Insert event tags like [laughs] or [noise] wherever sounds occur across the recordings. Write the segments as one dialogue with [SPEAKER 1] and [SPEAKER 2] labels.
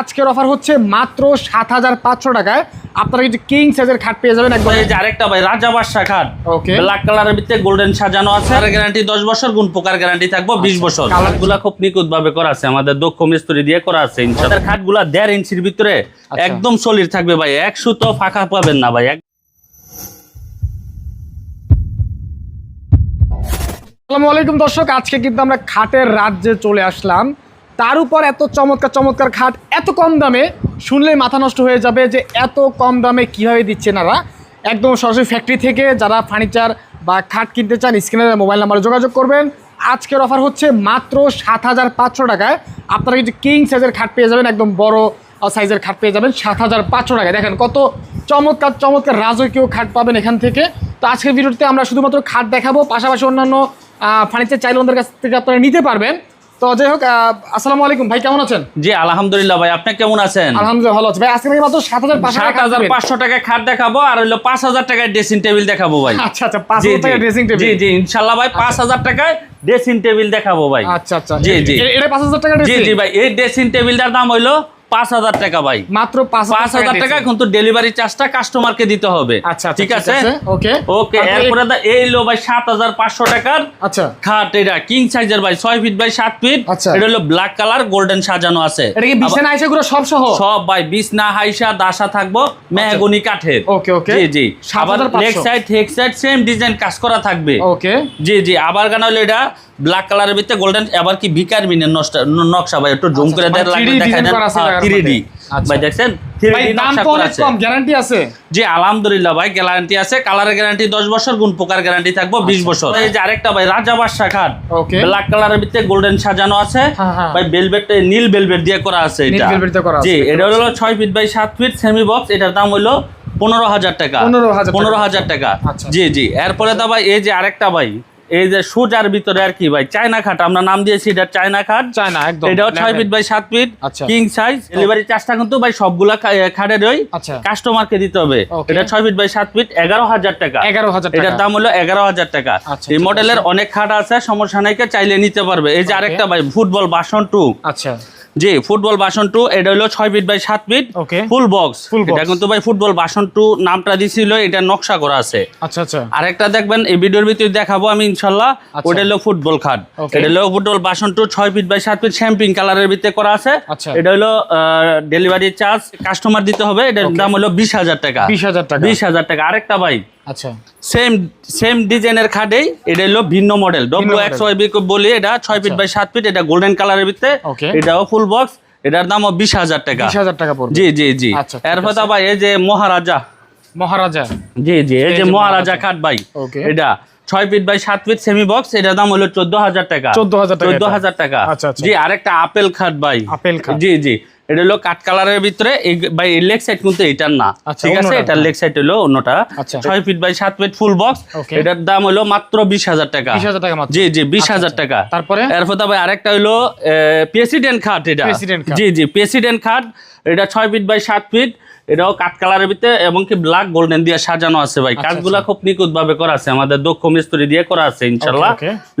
[SPEAKER 1] আজকের অফার হচ্ছে মাত্র সাত হাজার পাঁচশো টাকায়। আপনারা কিন্তু কিং সাইজের খাট পেয়ে যাবেন একদম।
[SPEAKER 2] এই যে আরেকটা ভাই রাজা বাদশা খাট।
[SPEAKER 1] Okay.
[SPEAKER 2] ব্ল্যাক কালারের ভিতরে গোল্ডেন সাজানো আছে। আর গ্যারান্টি 10 বছর গুণ পোকার গ্যারান্টি থাকব 20 বছর। কালারগুলো খুব নিখুঁত ভাবে করা আছে আমাদের দক্ষ মিস্ত্রি দিয়ে করা আছে ইনশাআল্লাহ। খাটগুলা দেড় ইঞ্চির ভিতরে
[SPEAKER 1] আচ্ছা।
[SPEAKER 2] একদম সলিড থাকবে ভাই এক সুতো ফাঁকা পাবেন না ভাই
[SPEAKER 1] আসসালামু আলাইকুম দর্শক আজকে কিন্তু আমরা খাটের রাজ্যে চলে আসলাম। তার উপর এত চমৎকার চমৎকার খাট, এত কম দামে শুনলেই মাথা নষ্ট হয়ে যাবে যে এত কম দামে কীভাবে দিচ্ছে নারা একদম সরাসরি ফ্যাক্টরি থেকে যারা ফার্নিচার বা খাট কিনতে চান স্ক্রিনের মোবাইল নাম্বারে যোগাযোগ করবেন। আজকের অফার হচ্ছে মাত্র সাত হাজার পাঁচশো টাকায়। আপনারা কিন্তু কিং সাইজের খাট পেয়ে যাবেন, একদম বড় সাইজের খাট পেয়ে যাবেন, সাত হাজার পাঁচশো টাকায়। দেখেন কত চমৎকার চমৎকার রাজকীয় খাট পাবেন এখান থেকে। তো আজকের ভিডিওতে আমরা শুধুমাত্র খাট দেখাবো, পাশাপাশি অন্যান্য ফার্নিচার চাইলে ওদের কাছ থেকে আপনারা নিতে পারবেন। তো যাই হোক আসসালামু আলাইকুম। ভাই কেমন আছেন?
[SPEAKER 2] জি আলহামদুলিল্লাহ ভাই আপনি কেমন আছেন?
[SPEAKER 1] আলহামদুলিল্লাহ ভালো আছে। ভাই আজকে নাকি মাত্র সাত হাজার পাঁচশো
[SPEAKER 2] সাত
[SPEAKER 1] টাকা
[SPEAKER 2] খাট দেখাবো আর হইল পাঁচ হাজার টাকায় ড্রেসিং টেবিল দেখাবো ভাই।
[SPEAKER 1] আচ্ছা আচ্ছা পাঁচ
[SPEAKER 2] জি
[SPEAKER 1] হাজার টাকা ড্রেসিং
[SPEAKER 2] টেবিল জি জি ইনশাল্লাহ ভাই পাঁচ হাজার টাকায় ড্রেসিং টেবিল দেখাবো ভাই।
[SPEAKER 1] আচ্ছা আচ্ছা।
[SPEAKER 2] জি, জি।
[SPEAKER 1] এটা পাঁচ হাজার টাকা
[SPEAKER 2] জি জি ভাই এই ড্রেসিং টেবিলটার দাম হইল পাঁচ হাজার টাকা ভাই।
[SPEAKER 1] মাত্র পাঁচ
[SPEAKER 2] হাজার টাকা
[SPEAKER 1] dressing।
[SPEAKER 2] কিন্তু ডেলিভারি চার্জটা কাস্টমারকে দিতে হবে।
[SPEAKER 1] আচ্ছা আচ্ছা,
[SPEAKER 2] ঠিক আছে?
[SPEAKER 1] ওকে
[SPEAKER 2] ওকে এরপরে এই লো ভাই সাত হাজার পাঁচশো টাকার
[SPEAKER 1] আচ্ছা।
[SPEAKER 2] খাট এটা কিং সাইজের ভাই ছয় ফিট বাই সাত ফিট
[SPEAKER 1] আচ্ছা।
[SPEAKER 2] এটা হলো ব্ল্যাক কালার গোল্ডেন সাজানো আছে।
[SPEAKER 1] এটা কি বিছানা গুলো সব সহ?
[SPEAKER 2] সব ভাই বিছনা হাইসা দাসা থাকব মেহগনি কাঠের।
[SPEAKER 1] ওকে, ওকে।
[SPEAKER 2] জি জি। আবার leg side head side same design কাজ করা থাকবে।
[SPEAKER 1] ওকে
[SPEAKER 2] জি জি। আবার গান হলো এটা ব্ল্যাক কালারের ভিতরে গোল্ডেন আবার কি ভিকার মিনের নকশা ভাই একটু জুম
[SPEAKER 1] আচ্ছা,
[SPEAKER 2] করে
[SPEAKER 1] মানে
[SPEAKER 2] লাগবে
[SPEAKER 1] 3D
[SPEAKER 2] দেখা
[SPEAKER 1] design
[SPEAKER 2] যায়
[SPEAKER 1] করা আছে এটার
[SPEAKER 2] থ্রি ডি
[SPEAKER 1] আচ্ছা।
[SPEAKER 2] ভাই দেখছেন? 3D
[SPEAKER 1] তো
[SPEAKER 2] জি আলহামদুলিল্লাহ ভাই গ্যারান্টি আছে। কালারের গ্যারান্টি দশ বছর গুণ পোকার গ্যারান্টি থাকব বিশ বছর। এই যে আরেকটা ভাই রাজা বাদশা খাট। ব্ল্যাক কালারের ভিতরে গোল্ডেন সাজানো আছে।
[SPEAKER 1] হ্যাঁ, হ্যাঁ।
[SPEAKER 2] ভাই বেলভেট নীল বেলভেট দিয়ে করা আছে
[SPEAKER 1] নীল
[SPEAKER 2] এটা।
[SPEAKER 1] দিয়ে করা আছে,
[SPEAKER 2] জি এটা হলো ছয় ফিট বাই সাত ফিট সেমি বক্স এটার দাম হলো পনেরো হাজার টাকা। পনেরো হাজার টাকা।
[SPEAKER 1] আচ্ছা।
[SPEAKER 2] জি জি। এরপরে দা ভাই এই যে আরেকটা ভাই এই যে সুজার ভিতরে আর কি ভাই চায়না খাট আমরা নাম দিয়েছি এটা চায়না খাট।
[SPEAKER 1] চায়না একদম
[SPEAKER 2] এটাও ছয় ফিট বাই সাত ফিট
[SPEAKER 1] আচ্ছা।
[SPEAKER 2] কিং সাইজ ডেলিভারি চার্জটা কিন্তু ভাই সবগুলা খাটের
[SPEAKER 1] আচ্ছা।
[SPEAKER 2] কাস্টমারকে দিতে হবে। এটা ছয় ফিট বাই সাত ফিট এগারো হাজার টাকা।
[SPEAKER 1] এগারো হাজার
[SPEAKER 2] এটার দাম হলো এগারো হাজার টাকা।
[SPEAKER 1] আচ্ছা,
[SPEAKER 2] এই মডেলের অনেক খাট আছে সমস্যা নাই চাইলে নিতে পারবে। এই যে আরেকটা ভাই ফুটবল বাসন টু
[SPEAKER 1] আচ্ছা।
[SPEAKER 2] জি ফুটবল বাসন টু এটা হলো ছয় ফিট বাই সাত ফিট ফুল বক্স এটা কিন্তু ভাই ফুটবল বাসন টু নামটা দিছিল এটা নকশা করা আছে।
[SPEAKER 1] আচ্ছা আচ্ছা।
[SPEAKER 2] আরেকটা দেখবেন এই ভিডিওর ভিতরে দেখাবো আমি ইনশাল্লাহ।
[SPEAKER 1] আচ্ছা।
[SPEAKER 2] ওটা হলো ফুটবল খাট এটা হলো ফুটবল বাসন টু ছয় ফিট বাই সাত ফিট শ্যাম্পিং কালারের ভিতরে করা আছে।
[SPEAKER 1] আচ্ছা।
[SPEAKER 2] এটা হলো ডেলিভারি চার্জ কাস্টমার দিতে হবে। এটার দাম হলো বিশ হাজার টাকা।
[SPEAKER 1] বিশ হাজার টাকা।
[SPEAKER 2] বিশ হাজার টাকা। আরেকটা ভাই
[SPEAKER 1] আচ্ছা।
[SPEAKER 2] সেম সেম ডিজাইনের খাটেই এটা হলো ভিন্ন মডেল ডব্লিউ এক্স ওয়াই বলি এটা ছয় ফিট বাই সাত ফিট এটা গোল্ডেন কালারের ভিতরে। এটাও ফুল বক্স এটার দামও বিশ হাজার টাকা।
[SPEAKER 1] বিশ হাজার টাকা
[SPEAKER 2] জি জি জি। এরপর ভাই এই যে মহারাজা।
[SPEAKER 1] মহারাজা।
[SPEAKER 2] জি জি এই যে মহারাজা। খাট ভাই। এটা ছয় ফিট বাই সাত ফিট সেমি বক্স এটার দাম হলো চোদ্দ হাজার টাকা।
[SPEAKER 1] 14,000 টাকা
[SPEAKER 2] চোদ্দ হাজার টাকা।
[SPEAKER 1] আচ্ছা, আচ্ছা।
[SPEAKER 2] জি আরেকটা আপেল খাট ভাই।
[SPEAKER 1] আপেল খাট।
[SPEAKER 2] জি জি। এটা হলো কাঠ কালারের ভিতরে ভাই লেগ সাইড কিন্তু এটার না।
[SPEAKER 1] আচ্ছা,
[SPEAKER 2] ঠিক আছে? এটার লেগ সাইড হলো অন্যটা।
[SPEAKER 1] আচ্ছা।
[SPEAKER 2] ছয় ফিট বাই সাত ফিট ফুল বক্স এটার দাম হলো মাত্র বিশ হাজার টাকা।
[SPEAKER 1] 20,000
[SPEAKER 2] জি জি বিশ
[SPEAKER 1] আচ্ছা,
[SPEAKER 2] হাজার। টাকা।
[SPEAKER 1] তারপরে?
[SPEAKER 2] এরপর ভাই আরেকটা হলো প্রেসিডেন্ট খাট এটা। জি জি প্রেসিডেন্ট খাট এটা ছয় ফিট বাই সাত ফিট এটাও কাঠ কালারের ভিতরে এবং কি ব্ল্যাক গোল্ডেন দিয়ে সাজানো আছে ভাই। কাজগুলা খুব নিখুঁত ভাবে করা আছে। আমাদের দক্ষ মিস্ত্রি দিয়ে করা আছে ইনশাল্লাহ।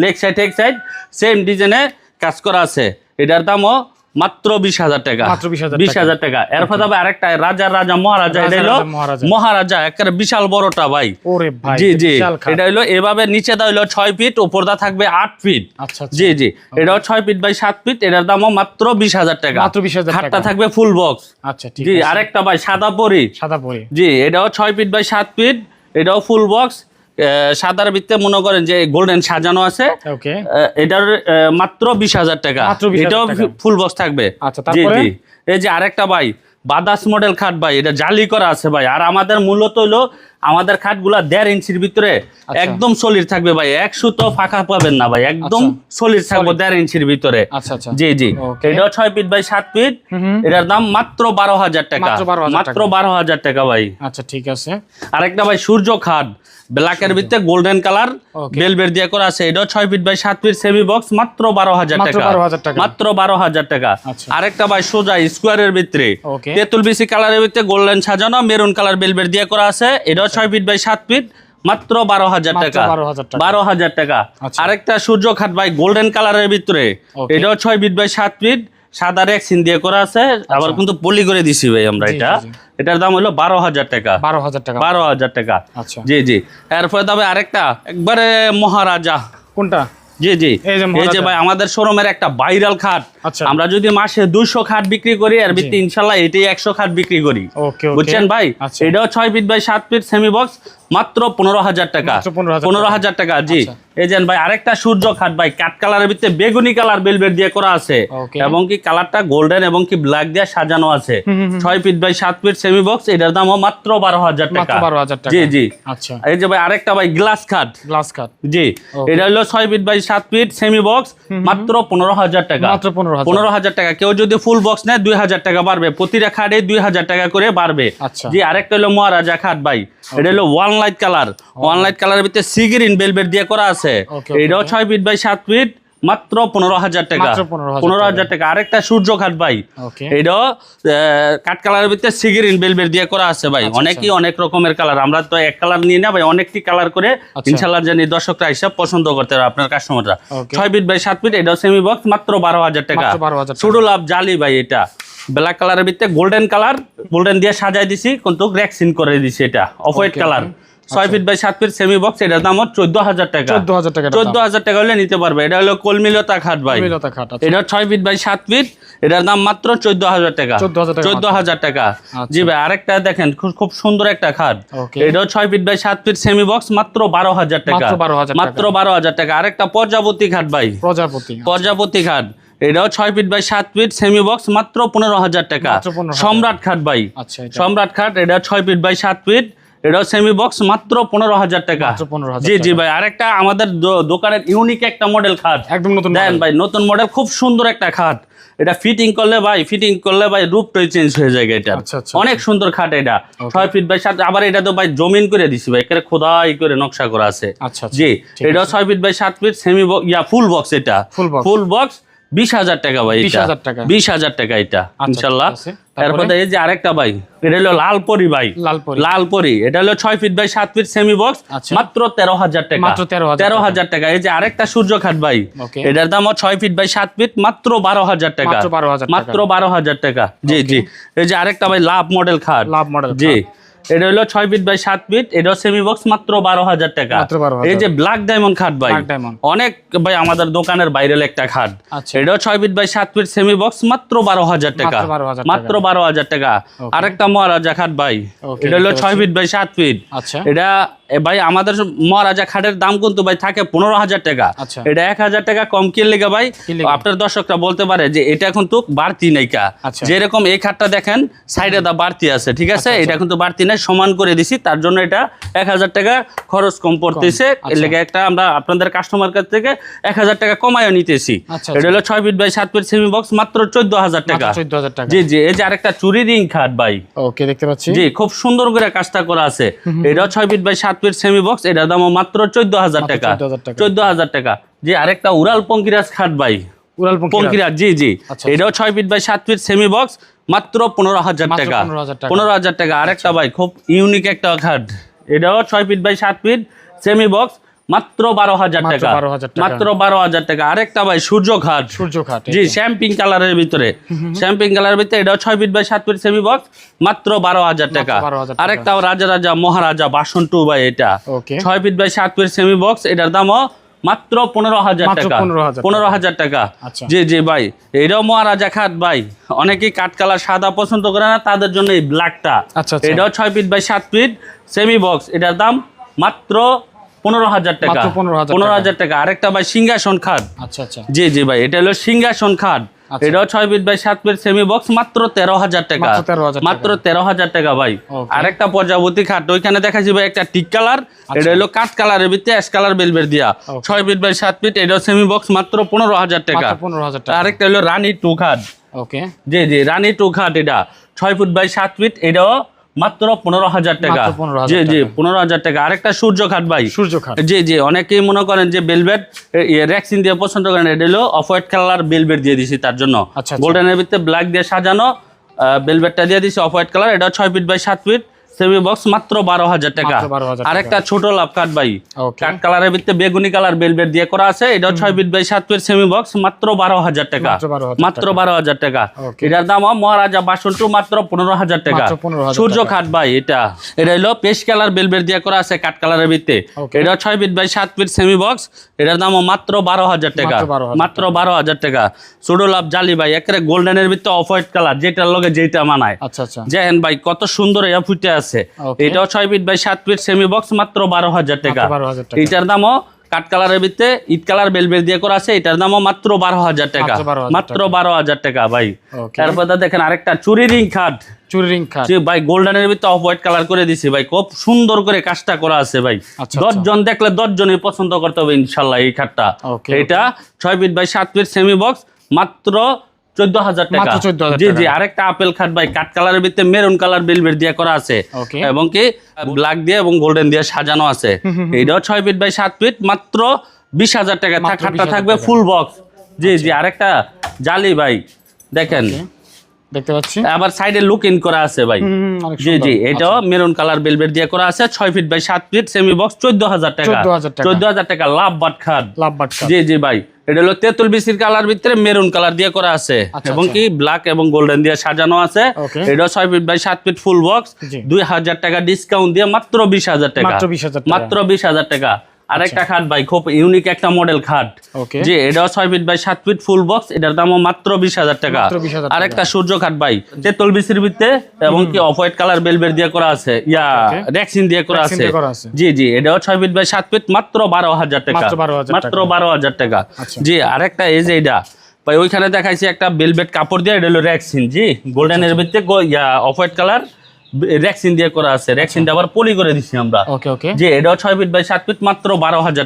[SPEAKER 2] লেগ সাইড এক সাইড সেম ডিজাইনে কাজ করা আছে। এটার দামও মাত্র বিশ হাজার টাকা।
[SPEAKER 1] মাত্র
[SPEAKER 2] বিশ হাজার টাকা। এরপর তবে আরেকটা রাজা রাজা মহারাজা এটা হলো
[SPEAKER 1] মহারাজা।
[SPEAKER 2] একেবারে বিশাল বড়টা ভাই। জি জি। এটা হলো এভাবে নিচে দা হলো ছয় ফিট উপরটা থাকবে আট ফিট।
[SPEAKER 1] আচ্ছা, আচ্ছা।
[SPEAKER 2] জি জি। এটাও ছয় ফিট বাই সাত ফিট এটার দামও মাত্র বিশ হাজার টাকা।
[SPEAKER 1] মাত্র 20,000
[SPEAKER 2] খাটটা
[SPEAKER 1] টাকা।
[SPEAKER 2] থাকবে ফুল বক্স
[SPEAKER 1] আচ্ছা
[SPEAKER 2] জি আরেকটা ভাই সাদা পরি।
[SPEAKER 1] সাদা পরি।
[SPEAKER 2] জি এটাও ছয় ফিট বাই সাত ফিট এটাও ফুল বক্স সাদার ভিত্তে মনে করেন যে গোল্ডেন সাজানো আছে। এটার মাত্র বিশ হাজার টাকা।
[SPEAKER 1] মাত্র 20,000
[SPEAKER 2] এটাও ফুল বস থাকবে।
[SPEAKER 1] আচ্ছা,
[SPEAKER 2] জি জি। এই যে আরেকটা ভাই বাদাস মডেল খাট ভাই এটা জালি করা আছে ভাই। আর আমাদের মূলত হলো আমাদের খাটগুলা দেড় ইঞ্চির ভিতরে
[SPEAKER 1] আচ্ছা।
[SPEAKER 2] একদম সলিড থাকবে ভাই। এক সুতো ফাঁকা পাবেন না ভাই একদম
[SPEAKER 1] আচ্ছা।
[SPEAKER 2] সলিড থাকবে দেড় ইঞ্চির ভিতরে।
[SPEAKER 1] আচ্ছা আচ্ছা।
[SPEAKER 2] জি জি. এটাও ছয় ফিট বাই সাত ফিট এটার দাম মাত্র বারো হাজার টাকা।
[SPEAKER 1] মাত্র 12,000
[SPEAKER 2] মাত্র
[SPEAKER 1] টাকা।
[SPEAKER 2] বারো হাজার টাকা ভাই।
[SPEAKER 1] আচ্ছা ঠিক আছে।
[SPEAKER 2] আরেকটা ভাই সূর্য খাট। ব্ল্যাকের ভিতরে গোল্ডেন কালার. বেলবেট দিয়ে করা আছে। এটাও ছয় ফিট বাই সাত ফিট সেমি বক্স মাত্র বারো হাজার টাকা। মাত্র বারো হাজার টাকা।
[SPEAKER 1] আচ্ছা।
[SPEAKER 2] আরেকটা ভাই সোজা স্কোয়ারের ভিতরে. তেঁতুল বিসি কালারের ভিতরে গোল্ডেন সাজানো মেরুন কালার বেলবেট দিয়ে করা আছে। এটাও ছয় ফিট বাই সাত ফিট মাত্র বারো হাজার টাকা। বারো হাজার টাকা।
[SPEAKER 1] আচ্ছা।
[SPEAKER 2] আরেকটা সূর্য খাট ভাই গোল্ডেন কালারের ভিতরে। এটাও ছয় ফিট বাই সাত ফিট সাদা রেক্সিন দিয়ে করা আছে। আবার কিন্তু পলি করে দিছি ভাই আমরা এটা। এটার দাম হলো বারো হাজার টাকা।
[SPEAKER 1] বারো হাজার টাকা।
[SPEAKER 2] বারো হাজার টাকা।
[SPEAKER 1] আচ্ছা।
[SPEAKER 2] জি জি। এরপরে তবে আরেকটা একবারে মহারাজা।
[SPEAKER 1] কোনটা?
[SPEAKER 2] জি জি।
[SPEAKER 1] এই যে।
[SPEAKER 2] ভাই আমাদের শোরুমের একটা ভাইরাল খাট।
[SPEAKER 1] আচ্ছা।
[SPEAKER 2] আমরা যদি মাসে দুইশো খাট বিক্রি করি আর ভিত্তি ইনশাল্লাহ এটাই একশো খাট বিক্রি করি। বুঝছেন ভাই?
[SPEAKER 1] আচ্ছা।
[SPEAKER 2] এটাও ছয় ফিট বাই সাত ফিট সেমি বক্স মাত্র পনেরো হাজার টাকা। পনেরো হাজার টাকা। জি।
[SPEAKER 1] আচ্ছা।
[SPEAKER 2] এই যে ভাই আরেকটা সূর্য খাট ভাই কাঠ কালারের ভিতরে বেগুনি কালার বেলবেট দিয়ে করা আছে। এবং কি কালারটা গোল্ডেন এবং কি ব্ল্যাক দিয়ে সাজানো আছে। ছয় ফিট বাই সাত ফিট সেমি বক্স এটার দামও মাত্র বারো হাজার টাকা।
[SPEAKER 1] 12,000 টাকা।
[SPEAKER 2] জি জি।
[SPEAKER 1] আচ্ছা।
[SPEAKER 2] এই যে ভাই আরেকটা ভাই গ্লাস খাট।
[SPEAKER 1] গ্লাস কাট
[SPEAKER 2] জি। এটা হলো ছয় ফিট বাই সাত ফিট সেমি বক্স মাত্র পনেরো হাজার টাকা।
[SPEAKER 1] মাত্র
[SPEAKER 2] পনেরো হাজার। টাকা। কেউ যদি ফুল বক্স নেয় দুই হাজার টাকা বাড়বে। প্রতিটা খাটে দুই হাজার টাকা করে বাড়বে।
[SPEAKER 1] আচ্ছা।
[SPEAKER 2] জি আরেকটা হলো মহারাজা খাট ভাই। এটা হলো one light colour. One light কালারের ভিতরে সিগ্রিন বেলবেট দিয়ে করা আছে. এটাও ছয় ফিট বাই সাত ফিট মাত্র পনেরো হাজার টাকা। পনেরো হাজার টাকা। আরেকটা সূর্য খাট ভাই। এটাও কাঠ কালারের ভিতরে সিগিরিন বেলবেট দিয়ে করা আছে ভাই।
[SPEAKER 1] আচ্ছা,
[SPEAKER 2] অনেকই অনেক রকমের কালার। আমরা তো এক কালার নিয়ে না ভাই অনেকটি কালার করে
[SPEAKER 1] আচ্ছা।
[SPEAKER 2] ইনশাল্লাহ জানি দর্শকরা হিসাব পছন্দ করতে পারে আপনার কাস্টমাররা. ছয় ফিট বাই সাত ফিট এটাও সেমি বক্স মাত্র বারো হাজার টাকা।
[SPEAKER 1] মাত্র 12,000 টাকা।
[SPEAKER 2] শুধু লাভ জালি ভাই এটা। ব্ল্যাক কালারের ভিতরে গোল্ডেন কালার গোল্ডেন দিয়ে সাজাই দিছি কিন্তু র্যাক্সিন করে দিছি এটা। Off white colour. ছয় ফিট বাই সাত ফিট সেমি বক্স এটার দাম চোদ্দ হাজার টাকা।
[SPEAKER 1] 14,000 টাকা
[SPEAKER 2] চোদ্দ হাজার টাকা হলে নিতে পারবে। এটা হলো কলমিলতা খাট ভাই।
[SPEAKER 1] আচ্ছা।
[SPEAKER 2] এটা ছয় ফিট বাই সাত ফিট এটার দাম মাত্র চোদ্দ হাজার টাকা। চোদ্দ হাজার টাকা
[SPEAKER 1] আচ্ছা।
[SPEAKER 2] জি ভাই আরেকটা দেখেন খুব সুন্দর একটা খাট. এটাও ছয় ফিট বাই সাত ফিট সেমি বক্স মাত্র বারো হাজার টাকা।
[SPEAKER 1] মাত্র 12,000
[SPEAKER 2] মাত্র বারো হাজার টাকা। আরেকটা প্রজাপতি খাট ভাই।
[SPEAKER 1] প্রজাপতি
[SPEAKER 2] প্রজাপতি খাট। এটাও ছয় ফিট বাই সাত ফিট সেমি বক্স মাত্র পনেরো হাজার টাকা। সম্রাট খাট ভাই।
[SPEAKER 1] আচ্ছা
[SPEAKER 2] সম্রাট খাট এটা ছয় ফিট বাই সাত ফিট এটাও সেমি বক্স মাত্র পনেরো হাজার টাকা। জি জি। ভাই আরেকটা আমাদের দোকানের ইউনিক একটা মডেল খাট।
[SPEAKER 1] একদম নতুন
[SPEAKER 2] দেন ভাই নতুন মডেল খুব সুন্দর একটা খাট। এটা ফিটিং করলে ভাই ফিটিং করলে ভাই রূপটাই চেঞ্জ হয়ে যায় এটা
[SPEAKER 1] আচ্ছা, আচ্ছা।
[SPEAKER 2] অনেক সুন্দর খাট এটা। ছয় ফিট বাই সাত আবার এটা তো ভাই জমিন করে দিছি ভাই এখানে খোদাই করে নকশা করা আছে।
[SPEAKER 1] আচ্ছা আচ্ছা।
[SPEAKER 2] জি এটা ছয় ফিট বাই সাত ফিট সেমি ইয়া ফুল বক্স এটা। ফুল বক্স বিশ হাজার টাকা ভাই এটা।
[SPEAKER 1] 20,000 টাকা।
[SPEAKER 2] বিশ হাজার টাকা এটা
[SPEAKER 1] আচ্ছা,
[SPEAKER 2] ইনশাল্লাহ।
[SPEAKER 1] তারপরে?
[SPEAKER 2] এই যে আরেকটা ভাই এটা হলো লালপরি ভাই।
[SPEAKER 1] লালপরি।
[SPEAKER 2] এটা হলো ছয় ফিট বাই সাত ফিট সেমি বক্স
[SPEAKER 1] আচ্ছা।
[SPEAKER 2] মাত্র তেরো হাজার টাকা।
[SPEAKER 1] মাত্র
[SPEAKER 2] তেরো হাজার টাকা। এই যে আরেকটা সূর্য খাট ভাই এটার দামও ছয় ফিট বাই সাত ফিট মাত্র বারো হাজার টাকা।
[SPEAKER 1] মাত্র 12,000 টাকা।
[SPEAKER 2] মাত্র বারো হাজার টাকা। জি জি। এই যে আরেকটা ভাই লাভ মডেল খাট।
[SPEAKER 1] লাভ মডেল
[SPEAKER 2] জি। এটা হলো ছয় ফিট বাই সাত ফিট এটা সেমি বক্স মাত্র বারো হাজার টাকা। এই যে ব্ল্যাক ডায়মন্ড খাট ভাই অনেক ভাই আমাদের দোকানের বাইরের একটা খাট।
[SPEAKER 1] এটা
[SPEAKER 2] এটাও ছয় ফিট বাই সাত ফিট সেমি বক্স মাত্র বারো হাজার টাকা।
[SPEAKER 1] মাত্র 12,000 টাকা।
[SPEAKER 2] মাত্র বারো হাজার টাকা। আরেকটা মহারাজা খাট ভাই এটা হলো ছয় ফিট বাই সাত ফিট
[SPEAKER 1] আচ্ছা।
[SPEAKER 2] এটা ভাই আমাদের মহারাজা খাটের দাম কিন্তু ভাই থাকে পনেরো হাজার টাকা।
[SPEAKER 1] আচ্ছা।
[SPEAKER 2] এটা এক হাজার টাকা কম কিনলে ভাই? আপনার দর্শকরা বলতে পারে যে এটা কিন্তু বাড়তি নাই কা।
[SPEAKER 1] আচ্ছা।
[SPEAKER 2] যেরকম এই খাটটা দেখেন সাইডে দা বাড়তি আছে ঠিক আছে? এটা কিন্তু বাড়তি নাই সমান করে দিছি তার জন্য এটা এক হাজার টাকা খরচ কম পড়তেছে। লেগে একটা আমরা আপনাদের কাস্টমার কাছ থেকে এক হাজার টাকা কমায় নিতেছি।
[SPEAKER 1] আচ্ছা,
[SPEAKER 2] এটা হলো ছয় ফিট বাই সাত ফিট সেমি বক্স মাত্র চোদ্দ হাজার টাকা।
[SPEAKER 1] মাত্র 14,000 টাকা।
[SPEAKER 2] জি জি এই যে আরেকটা চুরি রিং খাট ভাই।
[SPEAKER 1] ওকে দেখতে পাচ্ছি।
[SPEAKER 2] জি খুব সুন্দর করে কাজটা করা আছে। এটাও ছয় ফিট বাই সাত ফিট সেমি বক্স এটার দাম মাত্র চোদ্দ হাজার টাকা।
[SPEAKER 1] 14,000 টাকা।
[SPEAKER 2] চোদ্দ হাজার টাকা। যে আরেকটা উড়াল পঙ্কিরাজ খাট ভাই।
[SPEAKER 1] উড়াল পঙ্কিরাজ।
[SPEAKER 2] জি জি।
[SPEAKER 1] আচ্ছা,
[SPEAKER 2] এটাও ছয় ফিট বাই সাত ফিট সেমি বক্স মাত্র পনেরো হাজার টাকা।
[SPEAKER 1] 15,000 টাকা।
[SPEAKER 2] পনেরো হাজার টাকা। আরেকটা ভাই খুব ইউনিক একটা খাট। এটাও ছয় ফিট বাই সাত ফিট সেমি বক্স মাত্র বারো হাজার টাকা।
[SPEAKER 1] 12,000 টাকা।
[SPEAKER 2] মাত্র বারো হাজার টাকা। আরেকটা ভাই সূর্য ঘাট
[SPEAKER 1] সূর্য খাট
[SPEAKER 2] জি শ্যাম্পিং কালারের ভিতরে। শ্যাম্পিং কালারের ভিতরে এটাও ছয় ফিট বাই সাত ফিট সেমি বক্স মাত্র বারো হাজার টাকা।
[SPEAKER 1] 12,000 টাকা।
[SPEAKER 2] আরেকটাও রাজা রাজা মহারাজা বাসন টু বাই এটা। ছয় ফিট বাই সাত ফিট সেমি বক্স এটার দামও মাত্র পনেরো হাজার টাকা। পনেরো হাজার টাকা।
[SPEAKER 1] আচ্ছা।
[SPEAKER 2] জি জি ভাই এটাও মহারাজা খাট ভাই। অনেকেই কাঠ কালার সাদা পছন্দ করে না তাদের জন্য এই ব্ল্যাকটা
[SPEAKER 1] আচ্ছা, আচ্ছা।
[SPEAKER 2] এটাও ছয় ফিট বাই সাত ফিট সেমি বক্স এটার দাম মাত্র পনেরো হাজার টাকা। পনেরো হাজার টাকা। আরেকটা ভাই সিংহাসন খাট।
[SPEAKER 1] আচ্ছা আচ্ছা।
[SPEAKER 2] জি জি ভাই এটা হলো সিংহাসন খাট।
[SPEAKER 1] আচ্ছা।
[SPEAKER 2] এটাও ছয় ফিট বাই সাত ফিট সেমি বক্স মাত্র তেরো হাজার টাকা।
[SPEAKER 1] মাত্র 13,000 টাকা।
[SPEAKER 2] মাত্র তেরো হাজার টাকা ভাই। আরেকটা প্রজাপতি খাট ওইখানে দেখাচ্ছি ভাই একটা টিক কালার
[SPEAKER 1] আচ্ছা।
[SPEAKER 2] এটা হলো কাঠ কালারের ভিতরে অ্যাশ কালার বেলবের দিয়া. ছয় ফিট বাই সাত ফিট এটাও সেমি বক্স মাত্র পনেরো হাজার টাকা।
[SPEAKER 1] মাত্র 15,000 টাকা।
[SPEAKER 2] আরেকটা হলো রানী টু খাট।
[SPEAKER 1] ওকে
[SPEAKER 2] জি জি রানী টু খাট এটা। ছয় ফুট বাই সাত ফিট এটাও মাত্র পনেরো হাজার টাকা।
[SPEAKER 1] মাত্র 15,000
[SPEAKER 2] জি জি পনেরো হাজার টাকা। আরেকটা সূর্য খাট ভাই।
[SPEAKER 1] সূর্য খাট।
[SPEAKER 2] জি জি অনেকেই মনে করেন যে বেলবেট র্যাক্সিন দিয়ে পছন্দ করেন এটা হলো অফ হোয়াইট কালার বেলভেট দিয়ে দিছি তার জন্য।
[SPEAKER 1] গোল্ডেন আচ্ছা।
[SPEAKER 2] গোল্ডেনের ভিতরে ব্ল্যাক দিয়ে সাজানো বেলবেটটা দিয়ে দিছি অফ হোয়াইট কালার এটা ছয় ফিট বাই সাত ফিট। সেমি বক্স মাত্র বারো হাজার টাকা।
[SPEAKER 1] মাত্র 12,000
[SPEAKER 2] আর একটা ছোট লাভ কাঠ ভাই। কাঠ কালারের ভিতরে বেগুনি কালার বেলবেট দিয়ে করা আছে। এটা ছয় ফিট বাই সাত ফিট সেমি বক্স মাত্র বারো হাজার টাকা।
[SPEAKER 1] মাত্র
[SPEAKER 2] বারো হাজার টাকা। এটার দাম মহারাজা বাসন টু মাত্র পনেরো হাজার টাকা। সূর্য। খাট ভাই এটা। এটা হলো পেস্ট কালার বেলবেট দিয়ে করা আছে কাঠ কালারের ভিতরে। এটা ছয় ফিট বাই সাত ফিট সেমি বক্স এটার দাম মাত্র বারো হাজার টাকা।
[SPEAKER 1] মাত্র
[SPEAKER 2] বারো হাজার টাকা। ছোট লাভ জালি ভাই একেবারে গোল্ডেনের ভিতরে অফ হোয়াইট কালার যেটার লগে যেটা মানায়।
[SPEAKER 1] আচ্ছা আচ্ছা।
[SPEAKER 2] জেহেন ভাই কত সুন্দর এয়া ফুটে আছে। এটাও ছয় ফিট বাই সাত ফিট সেমি বক্স মাত্র বারো হাজার টাকা।
[SPEAKER 1] মাত্র 12,000 টাকা।
[SPEAKER 2] এটার দামও কাঠ কালারের ভিতরে ইট কালার বেলবেল দিয়ে করা আছে এটার দামও মাত্র বারো হাজার টাকা।
[SPEAKER 1] মাত্র
[SPEAKER 2] বারো হাজার টাকা। ভাই। তারপর দেখেন আরেকটা চুরি রিং খাট
[SPEAKER 1] চুরি রিং খাট
[SPEAKER 2] ভাই গোল্ডেনের ভিতরে অফ হোয়াইট কালার করে দিছি ভাই। খুব সুন্দর করে কাজটা করা আছে ভাই।
[SPEAKER 1] আচ্ছা,
[SPEAKER 2] দশ জন দেখলে দশ জনই পছন্দ করতে হবে ইনশাল্লাহ এই খাটটা এটা ছয় ফিট বাই সাত ফিট সেমি বক্স মাত্র চোদ্দ হাজার টাকা।
[SPEAKER 1] মাত্র 14,000
[SPEAKER 2] জি। জি আরেকটা আপেল খাট ভাই কাঠ কালারের ভিতরে মেরুন কালার বেলভেট দিয়ে করা আছে। এবং কি ব্ল্যাক দিয়ে এবং গোল্ডেন দিয়ে সাজানো আছে। এইটাও ছয় ফিট বাই সাত ফিট মাত্র বিশ হাজার টাকা। খাটটা থাকবে ফুল বক্স জি জি আরেকটা জালি ভাই দেখেন।
[SPEAKER 1] দেখতে পাচ্ছি।
[SPEAKER 2] আবার সাইডে লুক ইন করা আছে ভাই। জি জি এটাও মেরুন কালার বেলভেট দিয়ে করা আছে ছয় ফিট বাই সাত ফিট সেমি বক্স চোদ্দ হাজার টাকা। চোদ্দ হাজার টাকা লাভ বাট খাট।
[SPEAKER 1] লাভ বাট
[SPEAKER 2] জি জি ভাই। এটা হলো তেঁতুল বিসির কালার ভিতরে মেরুন কালার দিয়ে করা আছে
[SPEAKER 1] আচ্ছা,
[SPEAKER 2] এবং
[SPEAKER 1] আচ্ছা।
[SPEAKER 2] কি ব্ল্যাক এবং গোল্ডেন দিয়ে সাজানো আছে এটা ছয় ফিট বাই সাত ফিট ফুল বক্স। দুই হাজার টাকা ডিসকাউন্ট দিয়ে মাত্র বিশ হাজার টাকা
[SPEAKER 1] মাত্র 20,000 টাকা।
[SPEAKER 2] মাত্র বিশ হাজার টাকা আরেকটা খাট ভাই খুব ইউনিক একটা মডেল খাট. জি এটাও ছয় ফিট বাই সাত ফিট ফুল বক্স এটার দামও মাত্র বিশ হাজার টাকা
[SPEAKER 1] মাত্র 20,000 টাকা।
[SPEAKER 2] আরেকটা সূর্য খাট ভাই তেঁতুল বিসির ভিতরে এবং কি অফ হোয়াইট কালার বেলবেট দিয়ে করা আছে ইয়া. রেক্সিন দিয়ে করা আছে। জি জি এটাও ছয় ফিট বাই সাত ফিট মাত্র বারো হাজার টাকা
[SPEAKER 1] মাত্র 12,000
[SPEAKER 2] মাত্র বারো হাজার টাকা
[SPEAKER 1] আচ্ছা।
[SPEAKER 2] জি আরেকটা এই যে এটা ভাই ওইখানে দেখাইছি একটা বেলভেট কাপড় দিয়ে এটা হলো র্যাক্সিন জি গোল্ডেনের ভিতরে অফ হোয়াইট কালার র্যাক্সিন দিয়ে করা আছে। আবার পলি করে দিছি আমরা।
[SPEAKER 1] ওকে ওকে
[SPEAKER 2] জি এটাও ছয় ফিট বাই ফিট মাত্র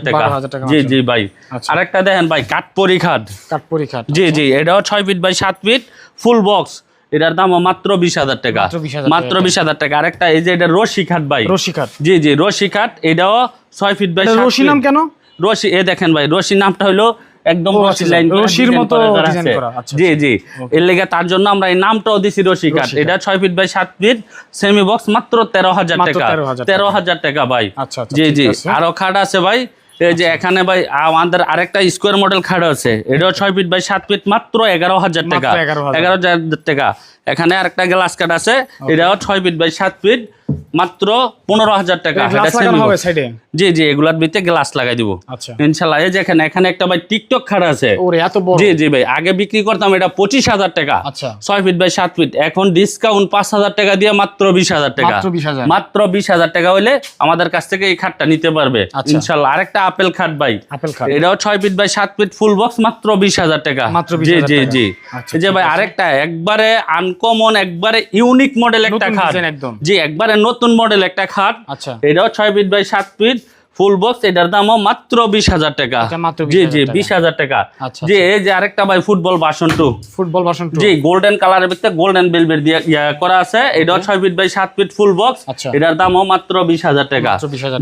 [SPEAKER 2] টাকা।
[SPEAKER 1] 12,000 টাকা
[SPEAKER 2] জি জি ভাই।
[SPEAKER 1] আচ্ছা।
[SPEAKER 2] আরেকটা দেখেন ভাই কাঠপুরি খাট। জি জি এটাও feet by feet full box এটার দাম মাত্র বিশ হাজার টাকা।
[SPEAKER 1] মাত্র 20,000
[SPEAKER 2] মাত্র
[SPEAKER 1] টাকা।
[SPEAKER 2] বিশ হাজার টাকা। আরেকটা এই যে এটা রশি খাট ভাই।
[SPEAKER 1] রশি খাট।
[SPEAKER 2] জি জি রশি খাট এটাও ছয় ফিট বাই
[SPEAKER 1] এটা রশি নাম কেন?
[SPEAKER 2] রশি এ দেখেন ভাই রশির নামটা হলো একদম
[SPEAKER 1] ও,
[SPEAKER 2] রশি
[SPEAKER 1] আচ্ছা,
[SPEAKER 2] লাইন
[SPEAKER 1] রশির মতো
[SPEAKER 2] করা
[SPEAKER 1] আচ্ছা,
[SPEAKER 2] জি জি। এর লেগে তার জন্য আমরা এই নামটাও দিছি রশি কাঠ। এটা ছয় ফিট বাই সাত ফিট সেমি বক্স মাত্র তেরো হাজার
[SPEAKER 1] মাত্র
[SPEAKER 2] টাকা।
[SPEAKER 1] 13,000
[SPEAKER 2] তেরো হাজার টাকা ভাই।
[SPEAKER 1] আচ্ছা, আচ্ছা,
[SPEAKER 2] জি জি। আরও খাট আছে ভাই। এই যে এখানে ভাই আমাদের আরেকটা স্কোয়ার মডেল খাট আছে। এটাও ছয় ফিট বাই সাত ফিট মাত্র এগারো হাজার টাকা। এগারো হাজার। টাকা। এখানে আরেকটা গ্লাস কাঠ আছে। এটাও ছয় ফিট বাই সাত ফিট মাত্র পনেরো হাজার টাকা জি জি এগুলার ভিতরে গ্লাস লাগাই দিব।
[SPEAKER 1] আচ্ছা।
[SPEAKER 2] ইনশাল্লাহ এই যে এখানে একটা ভাই টিকটক খাড়া আছে। জি জি ভাই আগে বিক্রি করতাম এটা পঁচিশ হাজার টাকা।
[SPEAKER 1] আচ্ছা।
[SPEAKER 2] ছয় ফিট বাই সাত ফিট এখন ডিসকাউন্ট পাঁচ হাজার টাকা দিয়ে মাত্র বিশ হাজার টাকা।
[SPEAKER 1] মাত্র
[SPEAKER 2] বিশ হাজার। টাকা হলে আমাদের কাছ থেকে এই খাটটা নিতে পারবে।
[SPEAKER 1] আচ্ছা।
[SPEAKER 2] ইনশাল্লাহ আরেকটা আপেল খাট ভাই।
[SPEAKER 1] আপেল
[SPEAKER 2] এটাও ছয় ফিট বাই সাত ফিট ফুল বক্স মাত্র বিশ হাজার টাকা। জি জি জি। যে ভাই আরেকটা একবারে আনকমন একবারে ইউনিক মডেল একটা খাট। জি একবারে নতুন মডেল একটা খাট।
[SPEAKER 1] আচ্ছা।
[SPEAKER 2] এটাও ছয় ফিট বাই সাত ফিট ফুল বক্স এটার দামও মাত্র বিশ হাজার টাকা। জি জি বিশ হাজার টাকা।
[SPEAKER 1] আচ্ছা,
[SPEAKER 2] জি এই যে আরেকটা ভাই ফুটবল বাসন টু
[SPEAKER 1] ফুটবল 2
[SPEAKER 2] জি গোল্ডেন কালারের ভিতরে গোল্ডেন বেলভেট দিয়ে করা আছে। এটাও ছয় ফিট বাই সাত ফিট ফুল বক্স
[SPEAKER 1] আচ্ছা।
[SPEAKER 2] এটার দামও মাত্র বিশ হাজার টাকা।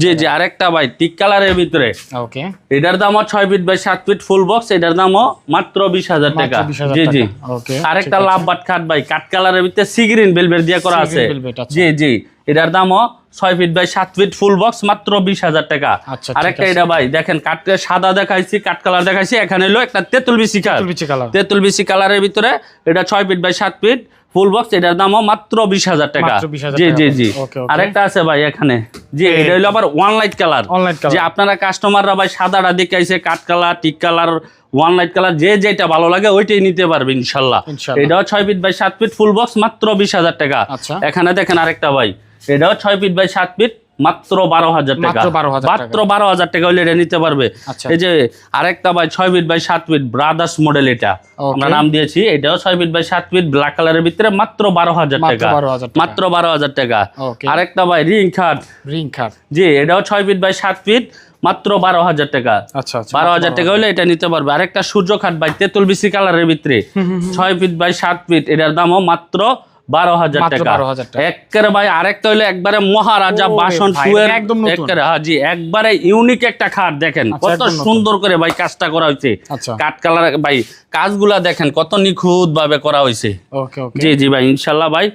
[SPEAKER 2] জি জি আরেকটা ভাই টিক কালারের ভিতরে।
[SPEAKER 1] ওকে
[SPEAKER 2] এটার দামও ছয় ফিট বাই সাত ফিট ফুল বক্স এটার দামও মাত্র বিশ হাজার টাকা। জি জি।
[SPEAKER 1] ওকে,
[SPEAKER 2] আরেকটা লাভ বাট খাট ভাই কাঠ কালারের ভিতরে সিগ্রিন বেলভেট দিয়ে করা আছে।
[SPEAKER 1] আচ্ছা।
[SPEAKER 2] জি জি। এটার দামও ছয় ফিট বাই সাত ফিট ফুল বক্স মাত্র বিশ হাজার টাকা।
[SPEAKER 1] আচ্ছা,
[SPEAKER 2] আরেকটা এটা ভাই দেখেন কাঠটা সাদা দেখাইছি কাঠ কালার দেখাইছি এখানে হলো একটা তেঁতুল কাঠ
[SPEAKER 1] বিচি কালার।
[SPEAKER 2] তেঁতুল বিসি কালারের ভিতরে এটা ছয় ফিট বাই সাত ফিট ফুল বক্স এটার দামও মাত্র বিশ হাজার টাকা। জি জি জি। আরেকটা আছে ভাই এখানে। জি এটা হলো আবার ওয়ান লাইট কালার। যে আপনারা কাস্টমাররা ভাই সাদাটা দেখাইছে কাঠ colour teak colour one light colour যে যেটা ভালো লাগে ওইটাই নিতে পারবে ইনশাল্লাহ।
[SPEAKER 1] ইনশাল্লাহ।
[SPEAKER 2] এটাও ছয় ফিট বাই সাত ফিট ফুল বক্স মাত্র বিশ হাজার টাকা।
[SPEAKER 1] আচ্ছা।
[SPEAKER 2] এখানে দেখেন আরেকটা ভাই এটাও ছয় ফিট বাই সাত ফিট মাত্র বারো হাজার টাকা।
[SPEAKER 1] মাত্র 12,000 টাকা।
[SPEAKER 2] মাত্র বারো হাজার টাকা হলে এটা নিতে পারবে।
[SPEAKER 1] আচ্ছা।
[SPEAKER 2] এই যে আরেকটা ভাই ছয় ফিট বাই সাত ফিট ব্রাদার্স মডেল এটা। আমরা নাম দিয়েছি এটাও ছয় ফিট বাই সাত ফিট ব্ল্যাক কালারের ভিতরে মাত্র বারো হাজার টাকা। মাত্র বারো হাজার টাকা। আরেকটা ভাই রিং খাট
[SPEAKER 1] রিং খাট
[SPEAKER 2] জি এটাও ছয় ফিট বাই সাত ফিট মাত্র বারো হাজার টাকা।
[SPEAKER 1] আচ্ছা আচ্ছা।
[SPEAKER 2] বারো হাজার টাকা হলে এটা নিতে পারবে। আরেকটা সূর্য খাট ভাই তেঁতুল বিসি কালারের ভিতরে। ছয় ফিট বাই সাত ফিট এটার দামও মাত্র বারো হাজার টাকা। একবারে ভাই আরেকটা হলো একবারে মহারাজা বাসন। একেবারে হ্যাঁ জি একবারে ইউনিক একটা খাট দেখেন
[SPEAKER 1] আচ্ছা,
[SPEAKER 2] কত সুন্দর করে ভাই কাজটা করা হয়েছে।
[SPEAKER 1] আচ্ছা।
[SPEAKER 2] কাঠ কালার ভাই কাজগুলা দেখেন কত নিখুঁত ভাবে করা হয়েছে। জি জি ভাই ইনশাল্লাহ ভাই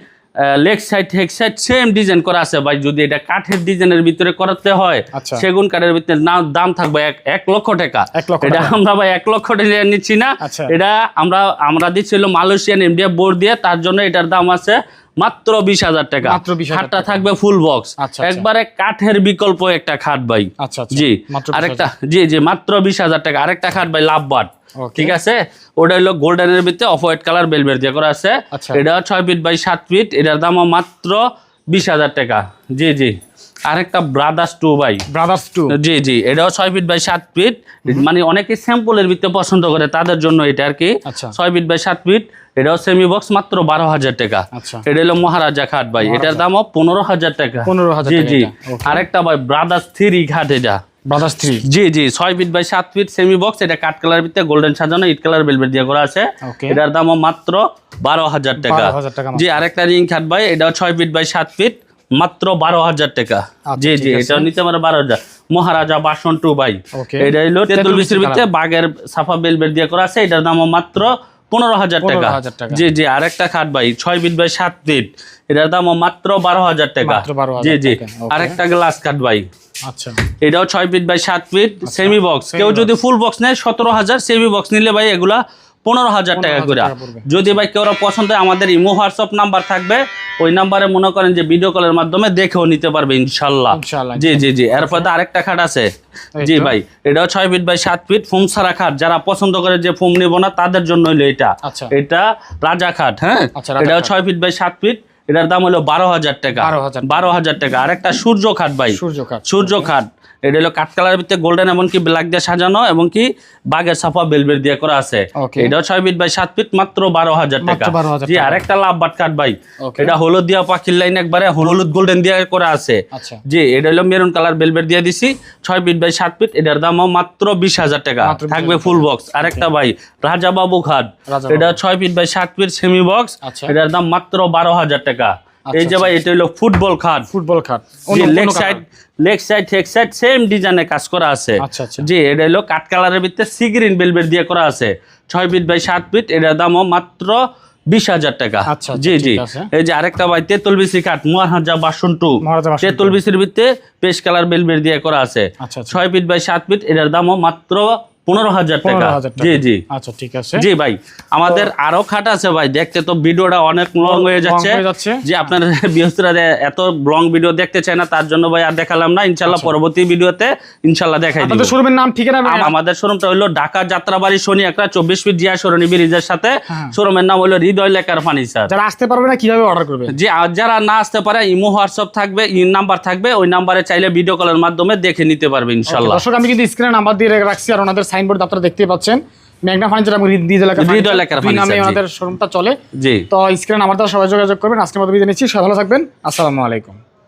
[SPEAKER 2] লেগ সাইড হেক সাইড সেম ডিজাইন করা আছে ভাই যদি এটা কাঠের ডিজাইনের ভিতরে করাতে হয়
[SPEAKER 1] আচ্ছা।
[SPEAKER 2] সেগুন কাঠের ভিতরে না- দাম থাকবে এক এক লক্ষ টাকা এটা আমরা ভাই এক লক্ষ টাকা নিচ্ছি না
[SPEAKER 1] আচ্ছা।
[SPEAKER 2] এটা আমরা আমরা দিচ্ছিল মালয়েশিয়ান ইন্ডিয়া বোর্ড দিয়ে তার জন্য এটার দাম আছে মাত্র বিশ হাজার টাকা।
[SPEAKER 1] মাত্র 20,000
[SPEAKER 2] খাটটা থাকবে ফুল বক্স
[SPEAKER 1] আচ্ছা, আচ্ছা।
[SPEAKER 2] একবারে কাঠের বিকল্প একটা খাট ভাই।
[SPEAKER 1] আচ্ছা
[SPEAKER 2] জি আরেকটা জি জি মাত্র বিশ হাজার টাকা। আরেকটা খাট ভাই লাভ বাট ঠিক আছে? ওটা হলো গোল্ডেনের ভিতরে অফ হোয়াইট কালার বেলবের দিয়ে করা আছে। এটা ছয় ফিট বাই সাত ফিট এটার দামও মাত্র বিশ হাজার টাকা। জি জি। আরেকটা brothers two by
[SPEAKER 1] brothers two
[SPEAKER 2] জি জি এটাও ছয় ফিট বাই সাত ফিট মানে অনেকে স্যাম্পলের ভিতরে পছন্দ করে তাদের জন্য এটা আর কি।
[SPEAKER 1] আচ্ছা।
[SPEAKER 2] ছয় ফিট বাই সাত ফিট এটাও সেমি বক্স মাত্র বারো হাজার টাকা।
[SPEAKER 1] আচ্ছা।
[SPEAKER 2] এটা হলো মহারাজা খাট ভাই। এটার দামও পনেরো হাজার টাকা।
[SPEAKER 1] 15,000
[SPEAKER 2] জি জি। আরেকটা ভাই ব্রাদার্স থ্রি ঘাট এটা।
[SPEAKER 1] ব্রাদার্স থ্রি
[SPEAKER 2] জি জি ছয় ফিট বাই সাত ফিট সেমি বক্স এটা কাঠ কালার ভিতরে গোল্ডেন সাজানো ইট কালার বেলভেট দিয়ে করা আছে। এটার দামও মাত্র বারো হাজার টাকা।
[SPEAKER 1] 12,000 টাকা মাত্র।
[SPEAKER 2] জি আরেকটা রিং খাট ভাই এটাও ছয় ফিট বাই সাত ফিট মাত্র বারো হাজার টাকা।
[SPEAKER 1] আচ্ছা,
[SPEAKER 2] জি জি এটা নিতে পারে বারো হাজার। মহারাজা বাসন টু বাই এটা হলো তেঁতুল ভিতরে বাঘের সাফা বেলভেট দিয়ে করা আছে এটার দামও মাত্র পনেরো হাজার টাকা।
[SPEAKER 1] 15,000 টাকা।
[SPEAKER 2] জি জি আরেকটা খাট ভাই ছয় ফিট বাই সাত ফিট এটার দামও মাত্র বারো হাজার টাকা। জি জি
[SPEAKER 1] okay.
[SPEAKER 2] আরেকটা গ্লাস খাট ভাই।
[SPEAKER 1] আচ্ছা।
[SPEAKER 2] এটাও ছয় ফিট বাই সাত ফিট সেমি বক্স কেউ যদি ফুল বক্স নেয় সতেরো হাজার সেমি বক্স নিলে ভাই এগুলা পনেরো হাজার টাকা করে। যদি ভাই কেউ পছন্দ হয় আমাদের ইমো হোয়াটসঅ্যাপ নাম্বার থাকবে। ওই নাম্বারে মনে করেন যে ভিডিও কলের মাধ্যমে দেখেও নিতে পারবে ইনশাল্লাহ। জি জি জি। এরপর তো আরেকটা খাট আছে। জি ভাই এটাও ছয় ফিট বাই সাত ফিট ফোম সারা খাট। যারা পছন্দ করে যে ফোম নিব না তাদের জন্য হইল এটা।
[SPEAKER 1] আচ্ছা।
[SPEAKER 2] এটা রাজা খাট হ্যাঁ?
[SPEAKER 1] আচ্ছা,
[SPEAKER 2] এটাও ছয় ফিট বাই সাত ফিট এটার দাম হলো বারো হাজার টাকা।
[SPEAKER 1] 12,000 টাকা।
[SPEAKER 2] বারো হাজার টাকা। আরেকটা সূর্য খাট ভাই।
[SPEAKER 1] সূর্য কাঠ
[SPEAKER 2] সূর্য খাট। এটা হলো কাঠ কালারের ভিতরে গোল্ডেন এমনকি ব্ল্যাক দিয়ে সাজানো এবং কি বাগের সাফা বেলবেট দিয়ে করা আছে. এটাও ছয় ফিট বাই সাত ফিট মাত্র বারো হাজার টাকা।
[SPEAKER 1] মাত্র 12,000
[SPEAKER 2] জি আরেকটা লাভ বাট কাঠ ভাই। এটা হলুদ দিয়া পাখির লাইন একবারে হলুদ গোল্ডেন দিয়ে করা আছে।
[SPEAKER 1] আচ্ছা।
[SPEAKER 2] জি এটা হলো মেরুন কালার বেলবেট দিয়ে দিছি। ছয় ফিট বাই সাত ফিট এটার দামও মাত্র বিশ হাজার টাকা। থাকবে ফুল বক্স আরেকটা ভাই রাজা বাবু খাট এটা ছয় ফিট বাই সাত ফিট সেমি বক্স। এটার দাম মাত্র বারো হাজার টাকা। এই যে
[SPEAKER 1] আচ্ছা,
[SPEAKER 2] ভাই এটা হলো ফুটবল খাট।
[SPEAKER 1] ফুটবল খাট।
[SPEAKER 2] জি লেগ সাইড লেগ সাইড হেক সাইড সেম ডিজাইনে কাজ করা আছে।
[SPEAKER 1] আচ্ছা, আচ্ছা।
[SPEAKER 2] জি এটা হলো কাঠ কালারের ভিতরে সিগ্রিন বেলবেট দিয়ে করা আছে। ছয় ফিট বাই সাত ফিট এটার দামও মাত্র বিশ হাজার টাকা।
[SPEAKER 1] আচ্ছা, আচ্ছা,
[SPEAKER 2] জি জি। এই যে আরেকটা ভাই তেঁতুল বিসি কাঠ মহারাজা বাসন টু তেঁতুল। বিসির ভিতরে পেশ কালার বেলবেট দিয়ে করা আছে।
[SPEAKER 1] আচ্ছা, আচ্ছা।
[SPEAKER 2] ছয় ফিট বাই সাত ফিট এটার দামও মাত্র পনেরো হাজার টাকা।
[SPEAKER 1] 15,000
[SPEAKER 2] জি জি।
[SPEAKER 1] আচ্ছা ঠিক আছে।
[SPEAKER 2] জি ভাই আমাদের আরও খাট আছে ভাই। দেখতে তো ভিডিওটা অনেক লং হয়ে যাচ্ছে। যে আপনার [laughs] বৃহস্পতিরা এত লং ভিডিও দেখতে চায় না তার জন্য ভাই আর দেখালাম না। ইনশাল্লাহ পরবর্তী ভিডিওতে ইনশাল্লাহ দেখাই
[SPEAKER 1] শোরুমের নাম ঠিকানা
[SPEAKER 2] আম- আমাদের শোরুমটা হলো ঢাকা যাত্রাবাড়ি শনি একটা চব্বিশ ফিট জিয়া সরণি ব্রিজের সাথে।
[SPEAKER 1] হ্যাঁ।
[SPEAKER 2] শোরুমের নাম হলো হৃদয় লেকার ফার্নিচার।
[SPEAKER 1] যারা আসতে পারবে না কীভাবে অর্ডার করবে?
[SPEAKER 2] যে যারা না আসতে পারে ইমো হোয়াটসঅ্যাপ থাকবে ইন নাম্বার থাকবে ওই নাম্বারে চাইলে ভিডিও কলের মাধ্যমে দেখে নিতে পারবে ইনশাল্লাহ।
[SPEAKER 1] দর্শক আমি কিন্তু স্ক্রিনে নাম্বার দিয়ে রাখছি আর ওনাদের সাইনবোর্ড আপনারা দেখতে পাচ্ছেন। মেঘনা ফার্নিচার এবং হৃদয়
[SPEAKER 2] এলাকার
[SPEAKER 1] দুই নামে আমাদের শোরুমটা চলে।
[SPEAKER 2] জি।
[SPEAKER 1] তো স্ক্রিনে আমার দ্বারা সবাই যোগাযোগ করবেন। আজকের মতো বিদায় নিচ্ছি। ভালো থাকবেন। আসসালামু আলাইকুম।